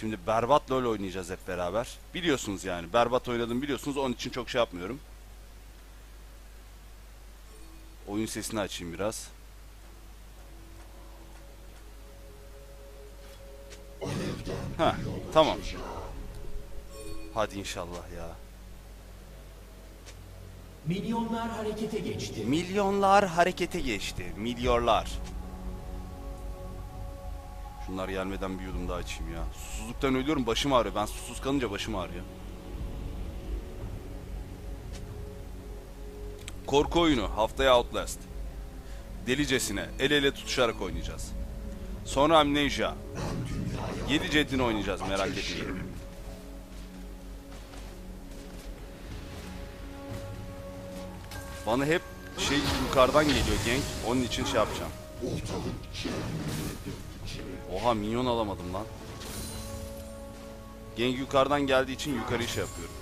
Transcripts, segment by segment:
Şimdi berbat LoL oynayacağız hep beraber. Biliyorsunuz yani. Berbat oynadım biliyorsunuz. Onun için çok şey yapmıyorum. Oyun sesini açayım biraz. Ha, tamam. Hadi inşallah ya. Milyonlar harekete geçti. Milyonlar harekete geçti. Milyonlar. Şunlar gelmeden bir yudum daha açayım ya. Susuzluktan ölüyorum başım ağrıyor. Ben susuz kalınca başım ağrıyor. Korku oyunu haftaya Outlast. Delicesine el ele tutuşarak oynayacağız. Sonra Amnesia. 7 ceddini oynayacağız merak etmeyin. Bana hep şey yukarıdan geliyor genk. Onun için şey yapacağım. Oha minyon alamadım lan. Genk yukarıdan geldiği için yukarı şey yapıyorum.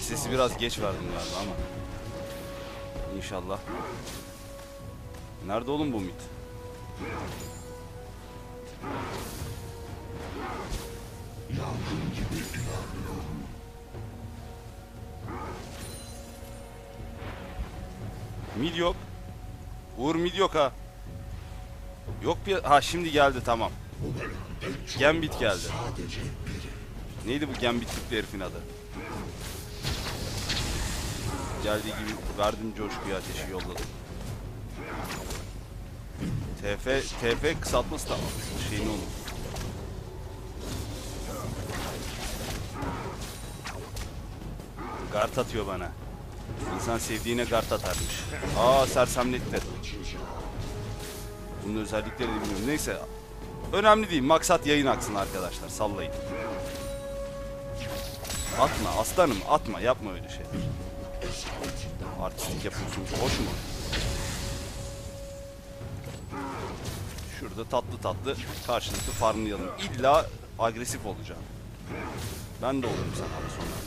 Sesi biraz geç verdim galiba ama. İnşallah. Nerede oğlum bu mit? Mid yok. Uğur mid yok ha. Yok bir... Ha şimdi geldi tamam. Gambit geldi. Neydi bu Gambit tipli herifin adı? Geldiği gibi verdim coşkuyu ateşi yolladım. TF, TF kısaltması da şeyini unut. Gart atıyor bana. İnsan sevdiğine gart atarmış. Aa sersemlettir. Bunun özellikleri bilmiyorum. Neyse. Önemli değil. Maksat yayın aksın arkadaşlar. Sallayın. Atma aslanım atma. Yapma öyle şey. Artistik yapıyorsun. Hoş mu? Şurada tatlı tatlı karşılıklı farmlayalım. İlla agresif olacağım. Ben de olurum sana abi sonra.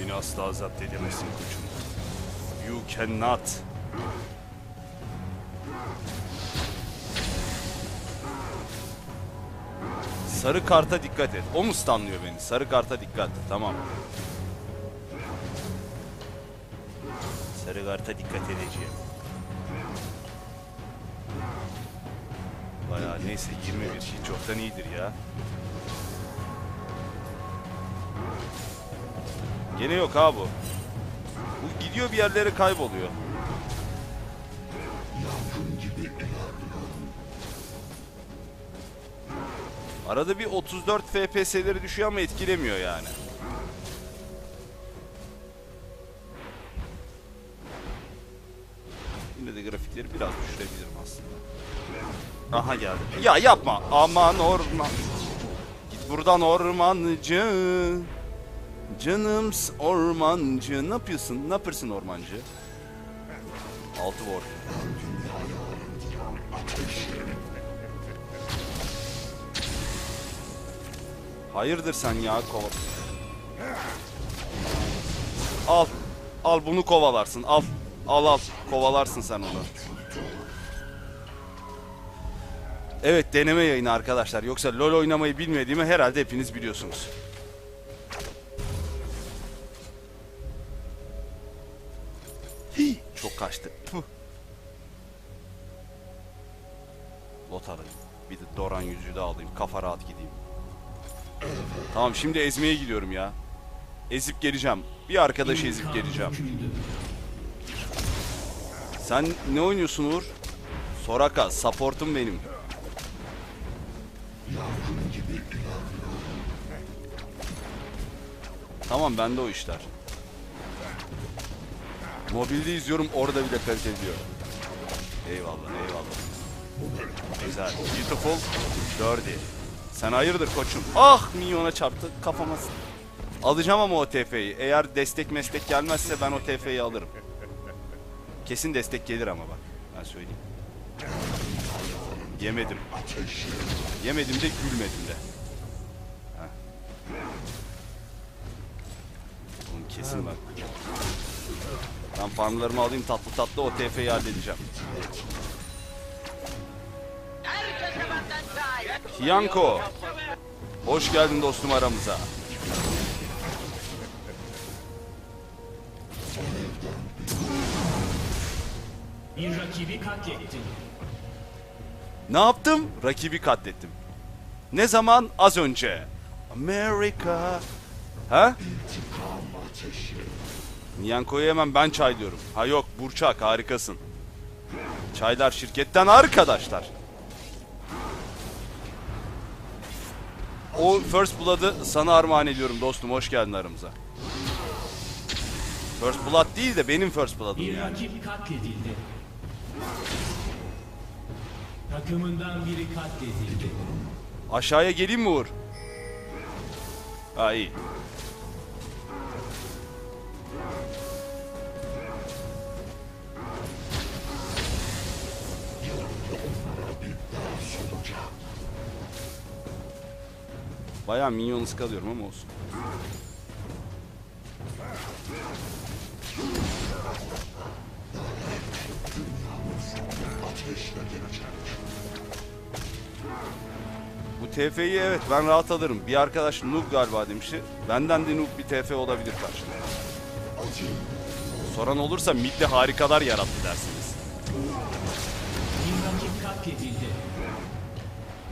Beni asla zapt edemezsin koçum. You cannot. Sarı karta dikkat et. O mu stunlıyor beni? Sarı karta dikkat. Tamam. Sarı karta dikkat edeceğim. Bayağı neyse 21 hiç çoktan iyidir ya. Gene yok ha bu. Bu gidiyor bir yerlere kayboluyor. Arada bir 34 FPS'leri düşüyor ama etkilemiyor yani. Yine de grafikleri biraz düşürebilirim aslında. Aha geldi. Ya yapma. Aman orman. Git buradan ormancı. Canım ormancı. Ne yapıyorsun? Ne yapırsın ormancı? Altı ward. Hayırdır sen ya kova. Al. Al bunu kovalarsın. Al. Al al. Kovalarsın sen onu. Evet deneme yayını arkadaşlar. Yoksa LoL oynamayı bilmediğimi herhalde hepiniz biliyorsunuz. Çok kaçtı. Puh. Bot alayım. Bir de Doran yüzüğü de alayım. Kafa rahat gideyim. Tamam şimdi ezmeye gidiyorum ya. Ezip geleceğim. Bir arkadaşı ezip geleceğim. Sen ne oynuyorsun Uğur? Soraka, supportum benim. Tamam bende o işler. Mobilde izliyorum orada bile kalite diyor. Eyvallah eyvallah. Güzel. Beautiful. Dirty. Sen hayırdır koçum? Ah minyona çarptı kafama. Alacağım ama o TF'yi. Eğer destek meslek gelmezse ben o TF'yi alırım. Kesin destek gelir ama bak. Ben söyleyeyim. Yemedim. Yemedim de gülmedim de. Heh. Oğlum kesin bak. Ben farmlarımı alayım tatlı tatlı o TF'yi halledeceğim. Hiyanko. Hoş geldin dostum aramıza. Bir rakibi katlettin. Ne yaptım? Rakibi katlettim. Ne zaman? Az önce. Amerika. Ha? Niyanko'ya hemen ben çay diyorum. Ha yok Burçak harikasın. Çaylar şirketten arkadaşlar. O First Blood'ı sana armağan ediyorum dostum. Hoş geldin aramıza. First Blood değil de benim First Blood'ım Bir yani. rakip katledildi. Takımından biri katledildi. Aşağıya geleyim mi Uğur? Ha iyi. Bayağı minyon ıskalıyorum ama olsun. Bu TF'yi evet ben rahat alırım. Bir arkadaş noob galiba demişti. Benden de noob bir TF olabilir karşımda. Soran olursa midde harikalar yarattı dersiniz.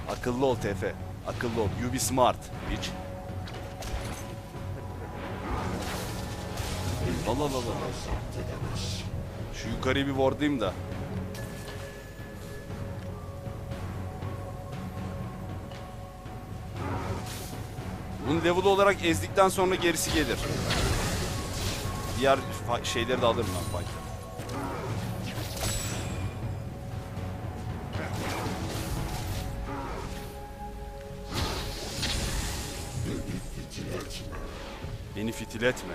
Akıllı ol TF. Akıllı ol. You be smart bitch. Allah Allah Allah. Şu yukarıyı bir wardlayayım da. Bunu level olarak ezdikten sonra gerisi gelir. Diğer şeyleri de alırım ben fight'ta. Beni fitil etme.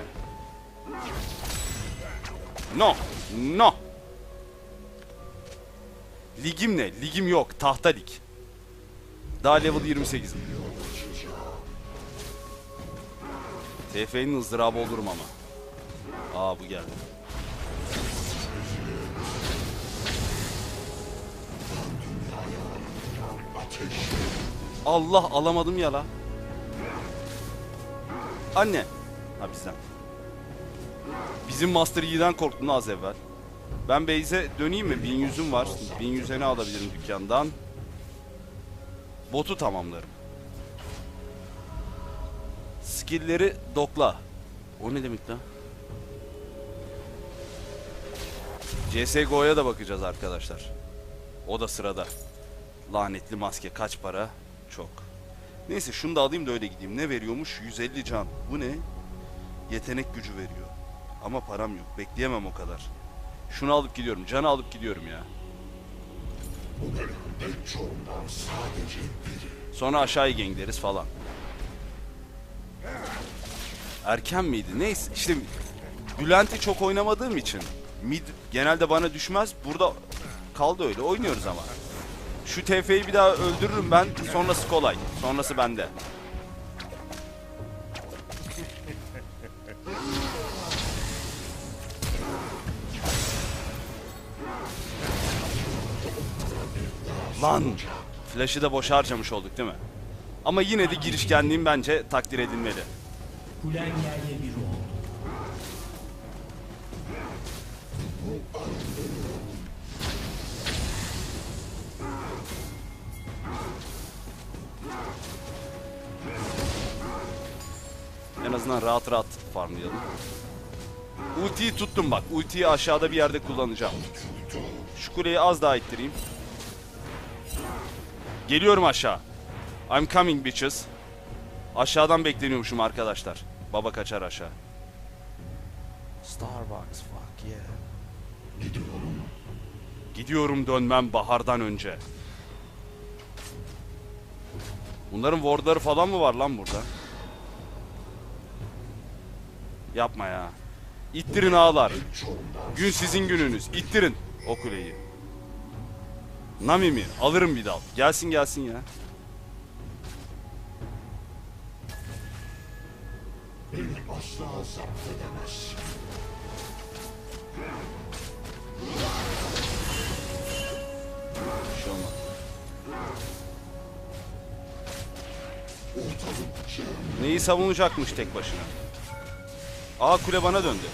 No. No. Ligim ne? Ligim yok. Tahta lig. Daha level 28. TF'nin ızdırabı olurum ama. Aa bu geldi. Allah alamadım ya la. Anne. Ha bizden. Bizim Master Yi'den korktun az evvel. Ben Beyze döneyim mi? 1100'üm var. 1100'e ne alabilirim dükkandan? Botu tamamlarım. Skill'leri dokla. O ne demek lan? CSGO'ya da bakacağız arkadaşlar. O da sırada. Lanetli maske kaç para? Çok. Neyse şunu da alayım da öyle gideyim. Ne veriyormuş? 150 can. Bu ne? Yetenek gücü veriyor. Ama param yok. Bekleyemem o kadar. Şunu alıp gidiyorum. Canı alıp gidiyorum ya. Sonra aşağıya gengleriz falan. Erken miydi? Neyse işte Bülent'i çok oynamadığım için mid genelde bana düşmez. Burada kaldı öyle. Oynuyoruz ama. Şu TF'yi bir daha öldürürüm ben. Sonrası kolay. Sonrası bende. Lan! Flash'ı da boş harcamış olduk değil mi? Ama yine de girişkenliğim bence takdir edilmeli. En azından rahat rahat farmlayalım. Ultiyi tuttum bak. Ultiyi aşağıda bir yerde kullanacağım. Şu kuleyi az daha ittireyim. Geliyorum aşağı. I'm coming bitches. Aşağıdan bekleniyormuşum arkadaşlar. Baba kaçar aşağı. Starbucks fuck yeah. Gidiyorum. Gidiyorum dönmem bahardan önce. Bunların wardları falan mı var lan burada? Yapma ya. İttirin ağlar. Gün sizin gününüz. İttirin o kuleyi. Nami mi? Alırım bir dal. Gelsin gelsin ya. Bir şey olmaz. Neyi savunacakmış tek başına? Aa kule bana döndü.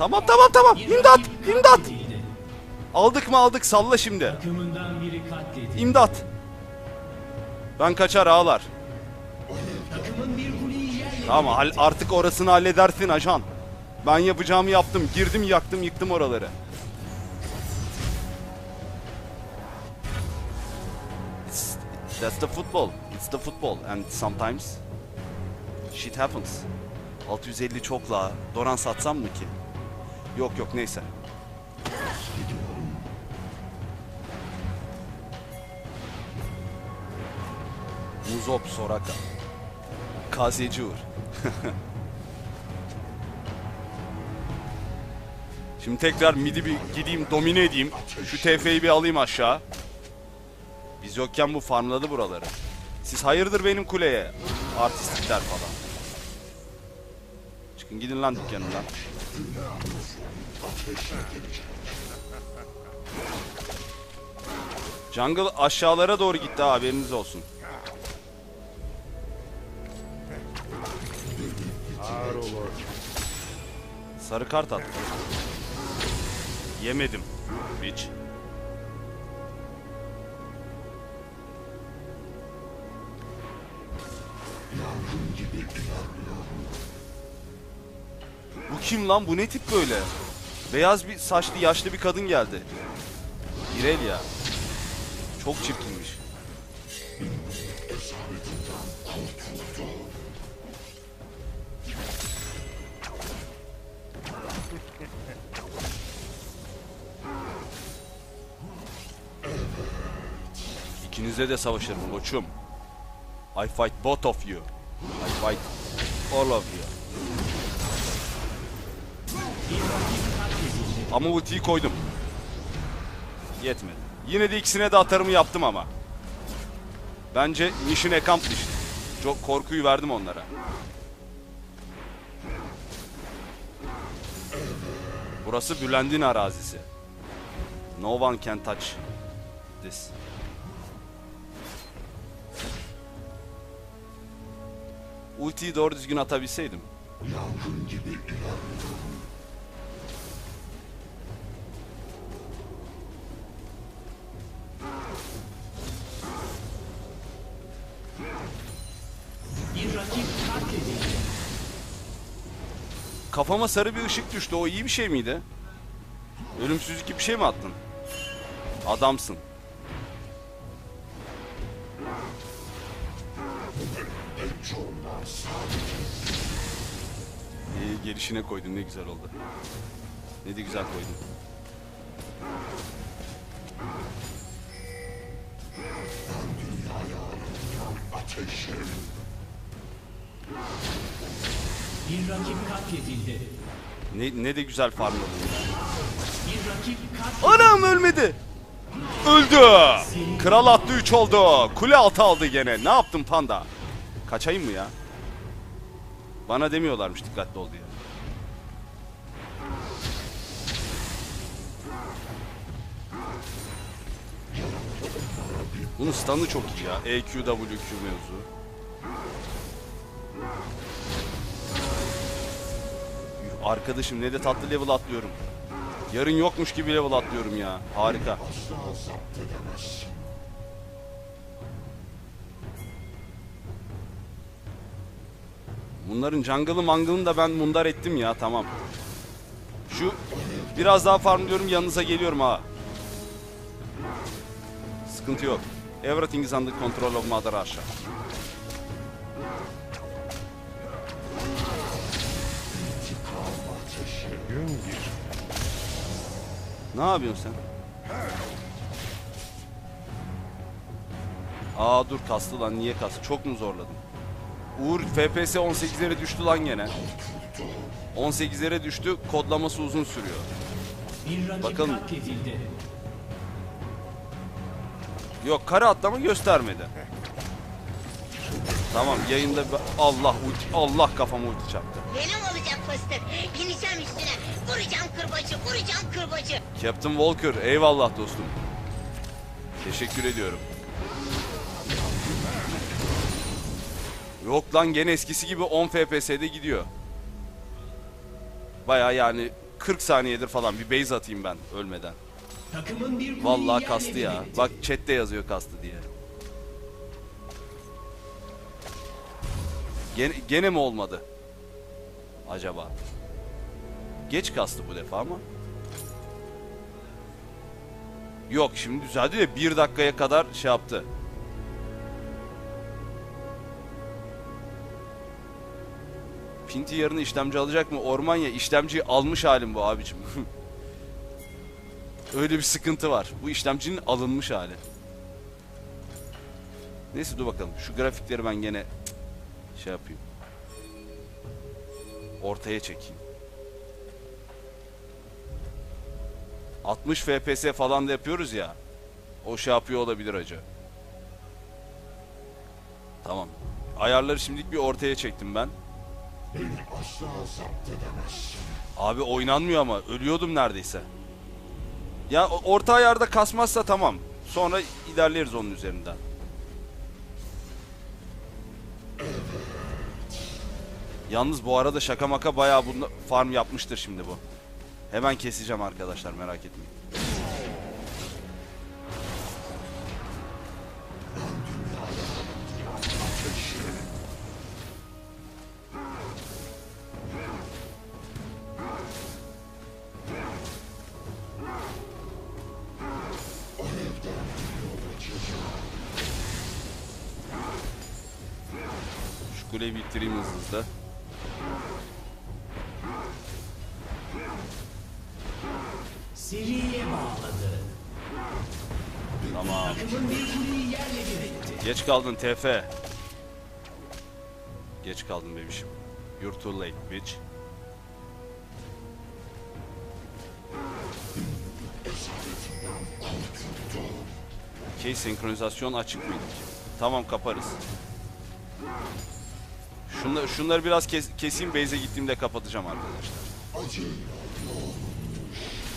Tamam tamam tamam. İmdat! İmdat! Aldık mı aldık salla şimdi. İmdat! Ben kaçar ağlar. Tamam artık orasını halledersin ajan. Ben yapacağımı yaptım. Girdim yaktım yıktım oraları. That's the football. It's the football and sometimes shit happens. 650 çok la. Doran satsam mı ki? Yok yok neyse. Muzop Soraka. Uğur. Şimdi tekrar midi bir gideyim domine edeyim. Şu TF'yi bir alayım aşağı. Biz yokken bu farmladı buraları. Siz hayırdır benim kuleye? Artistlikler falan. Gidin lan dükkanımdan. Jungle aşağılara doğru gitti ha, haberiniz olsun. Sarı kart attı. Yemedim. Hiç. Bu kim lan? Bu ne tip böyle? Beyaz bir saçlı yaşlı bir kadın geldi. İrelia. Çok çirkinmiş. İkinizle de savaşırım koçum. I fight both of you. I fight all of you. Ama ultiyi koydum. Yetmedi. Yine de ikisine de atarımı yaptım ama. Bence mission accomplished. Çok korkuyu verdim onlara. Burası Bülent'in arazisi. No one can touch this. Ultiyi doğru düzgün atabilseydim. Bir Kafama sarı bir ışık düştü. O iyi bir şey miydi? Ölümsüzlük gibi bir şey mi attın? Adamsın. İyi gelişine koydun ne güzel oldu. Ne de güzel koydun. Rakip katledildi. Ne, ne de güzel katledildi. Anam ölmedi. Öldü. Kral attı 3 oldu. Kule altı aldı gene. Ne yaptın panda? Kaçayım mı ya? Bana demiyorlarmış dikkatli ol diye. Bunun stun'ı çok iyi ya. EQ, WQ mevzu. Arkadaşım ne de tatlı level atlıyorum. Yarın yokmuş gibi level atlıyorum ya. Harika. Bunların jungle'ı mangle'ını da ben mundar ettim ya tamam. Şu biraz daha farmlıyorum yanınıza geliyorum ha. Sıkıntı yok. Everything is under control of Mother Russia. Gün bir. Ne yapıyorsun sen? Aa dur kastı lan niye kastı? Çok mu zorladım? Uğur FPS 18'lere düştü lan gene. 18'lere düştü. Kodlaması uzun sürüyor. Bakın. Yok kara atlama göstermedi. Tamam yayında Allah ulti Allah kafama ulti çarptı. Benim olacak fıstık. Bineceğim üstüne. Vuracağım kırbacı, vuracağım kırbacı. Captain Walker eyvallah dostum. Teşekkür ediyorum. Yok lan gene eskisi gibi 10 FPS'de gidiyor. Baya yani 40 saniyedir falan bir base atayım ben ölmeden. Takımın bir kuleyi Vallahi kastı ya. Bak chatte yazıyor kastı diye. Gene, gene mi olmadı? Acaba. Geç kastı bu defa ama. Yok şimdi düzeldi de bir dakikaya kadar şey yaptı. Pinti yarın işlemci alacak mı? Ormanya işlemciyi almış halim bu abicim. Öyle bir sıkıntı var. Bu işlemcinin alınmış hali. Neyse dur bakalım. Şu grafikleri ben gene şey yapayım. Ortaya çekeyim. 60 FPS falan da yapıyoruz ya. O şey yapıyor olabilir acı. Tamam. Ayarları şimdilik bir ortaya çektim ben. Abi oynanmıyor ama ölüyordum neredeyse. Ya orta ayarda kasmazsa tamam. Sonra ilerleriz onun üzerinden. Yalnız bu arada şaka maka bayağı bunu farm yapmıştır şimdi bu. Hemen keseceğim arkadaşlar merak etmeyin. Şu kuleyi bitireyim hızlı hızlı. Seriye bağladı. Tamam. Takımın bir kuleyi yerle bir etti. Geç kaldın TF. Geç kaldın bebişim. You're too late bitch. Okey senkronizasyon açık mıydı? Tamam kaparız. Şunları, şunları biraz kes, keseyim base'e gittiğimde kapatacağım arkadaşlar.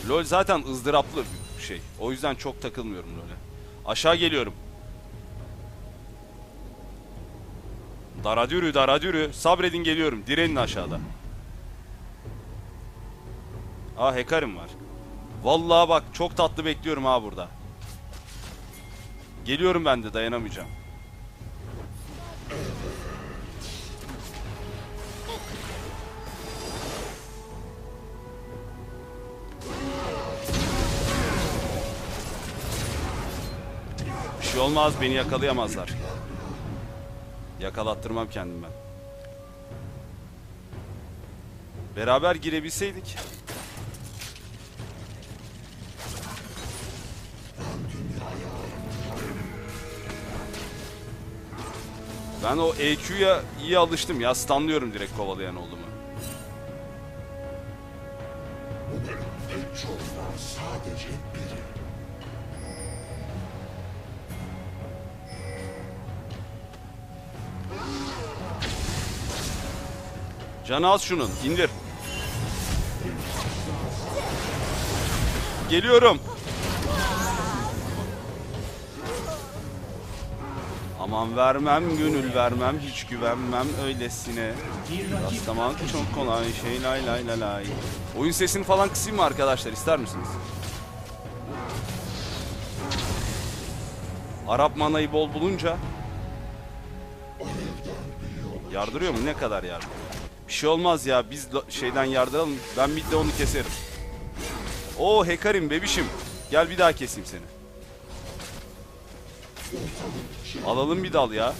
LoL zaten ızdıraplı bir şey. O yüzden çok takılmıyorum LoL'e. Aşağı geliyorum. Daradürü daradürü. Sabredin geliyorum. Direnin aşağıda. Aa Hekarim var. Vallahi bak çok tatlı bekliyorum ha burada. Geliyorum ben de dayanamayacağım. Şey olmaz beni yakalayamazlar. Yakalattırmam kendim ben. Beraber girebilseydik. Ben o EQ'ya iyi alıştım ya. Stunlıyorum direkt kovalayan oldu mu. Canı az şunun. indir. Geliyorum. Aman vermem gönül vermem hiç güvenmem öylesine. Rastlamak çok kolay şey lay lay lay lay. Oyun sesini falan kısayım mı arkadaşlar ister misiniz? Arap manayı bol bulunca Yardırıyor mu? Ne kadar yardırıyor? Bir şey olmaz ya. Biz şeyden yardıralım. Ben bir de onu keserim. Oo Hekarim bebişim. Gel bir daha keseyim seni. Alalım bir dal ya.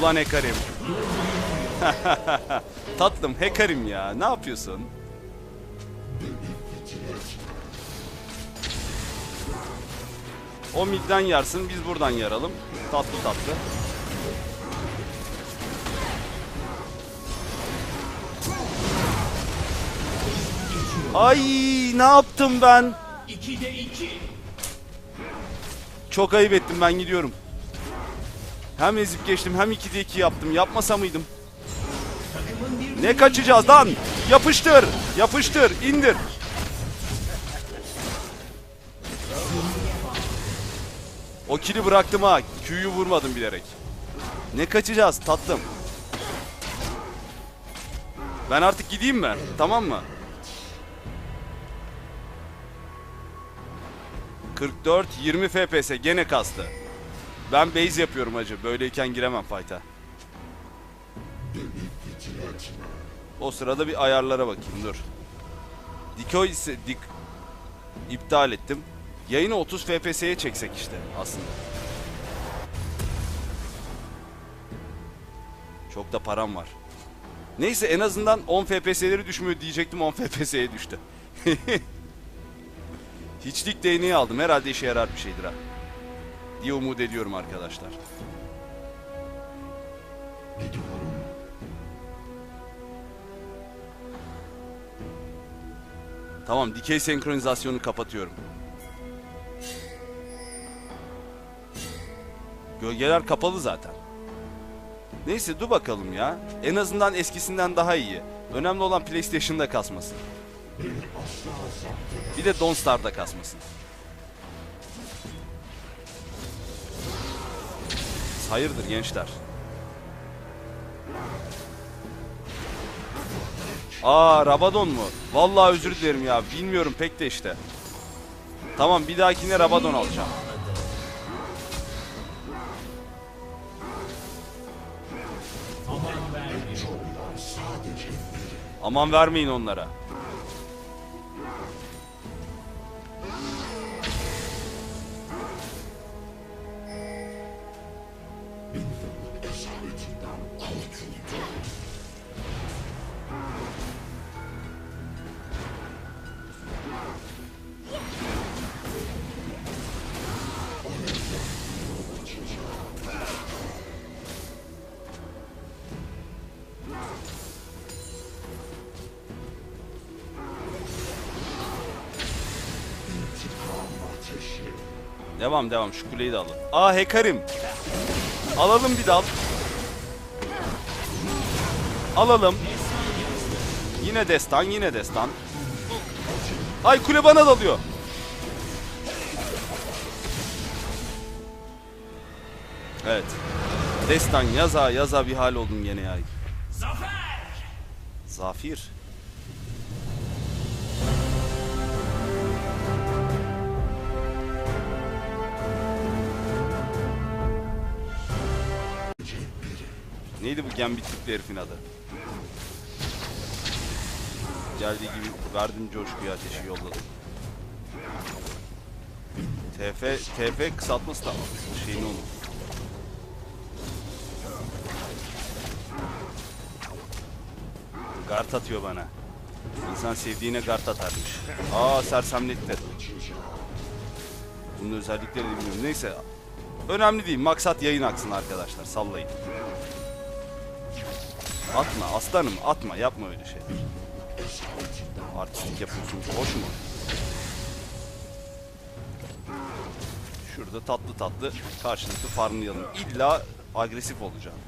Ulan Hekarim. Tatlım hacker'im ya. Ne yapıyorsun? O midden yarsın, biz buradan yaralım. Tatlı tatlı. Ay ne yaptım ben? 2'de 2. Çok ayıp ettim ben gidiyorum. Hem ezip geçtim hem 2'de 2 yaptım. Yapmasa mıydım? Ne kaçacağız lan? Yapıştır! Yapıştır! indir. O kili bıraktım ha. Q'yu vurmadım bilerek. Ne kaçacağız tatlım? Ben artık gideyim mi? Tamam mı? 44 20 FPS gene kastı. Ben base yapıyorum acı. Böyleyken giremem fight'a. O sırada bir ayarlara bakayım dur. Decoy ise dik iptal ettim. Yayını 30 FPS'ye çeksek işte aslında. Çok da param var. Neyse en azından 10 FPS'leri düşmüyor diyecektim 10 FPS'ye düştü. Hiçlik değneği aldım. Herhalde işe yarar bir şeydir ha. Diye umut ediyorum arkadaşlar. Tamam, dikey senkronizasyonu kapatıyorum. Gölgeler kapalı zaten. Neyse dur bakalım ya. En azından eskisinden daha iyi. Önemli olan PlayStation'da kasmasın. Bir de Don't Star'da kasmasın. Hayırdır gençler? Aa Rabadon mu? Vallahi özür dilerim ya. Bilmiyorum pek de işte. Tamam bir dahakine Rabadon alacağım. Aman vermeyin onlara. Devam devam şu kuleyi de alın. Aa hekarim. Alalım bir dal. Alalım. Yine destan yine destan. Ay kule bana dalıyor. Evet. Destan yaza yaza bir hal oldun gene ya. Zafer! Zafir. Neydi bu gambit tipli herifin adı? Geldiği gibi verdim coşkuyu ateşi yolladım. TF, TF kısaltması da şeyini unut. Gart atıyor bana. İnsan sevdiğine gart atarmış. Aa sersemlettir. Bunun özellikleri bilmiyorum. Neyse. Önemli değil. Maksat yayın aksın arkadaşlar. Sallayın. Atma aslanım atma. Yapma öyle şey. Artistik yapıyorsun. Hoş mu? Şurada tatlı tatlı karşılıklı farmlayalım. İlla agresif olacağım.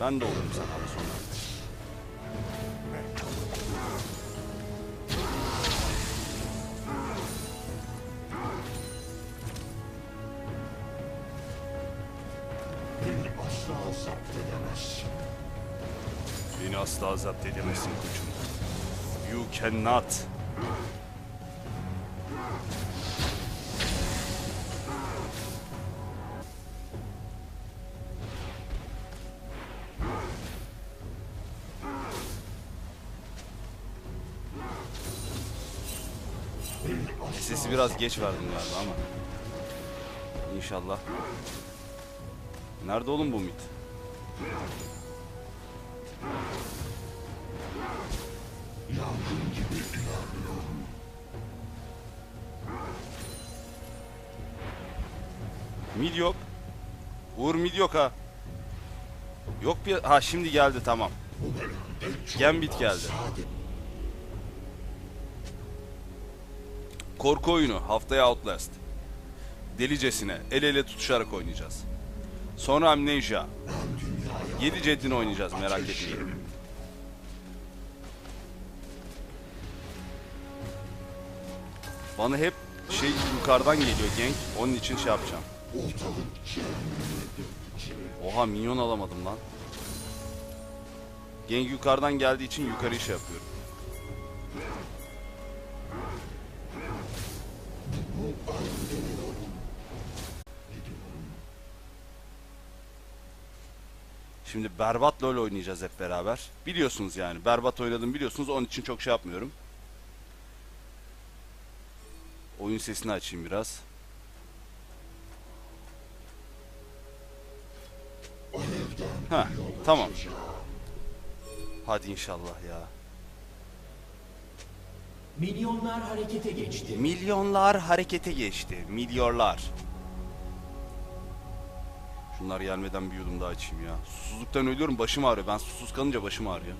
Ben de olurum sana sonra. Asla zapt edemezsin koçum. You cannot. Sesi biraz geç verdim galiba ama. İnşallah. Nerede oğlum bu mit? Mid yok. Uğur mid yok ha. Yok bir... Ha şimdi geldi tamam. Gambit geldi. Korku oyunu haftaya Outlast. Delicesine el ele tutuşarak oynayacağız. Sonra Amnesia. 7 ceddini oynayacağız merak etmeyin. Bana hep şey yukarıdan geliyor genk. Onun için şey yapacağım. Oha minyon alamadım lan. Genk yukarıdan geldiği için yukarı şey yapıyorum. Şimdi berbat LoL oynayacağız hep beraber. Biliyorsunuz yani. Berbat oynadım biliyorsunuz. Onun için çok şey yapmıyorum. Oyun sesini açayım biraz. Ha, tamam. Hadi inşallah ya. Milyonlar harekete geçti. Milyonlar harekete geçti. Milyonlar. Şunlar gelmeden bir yudum daha açayım ya. Susuzluktan ölüyorum başım ağrıyor. Ben susuz kalınca başım ağrıyor.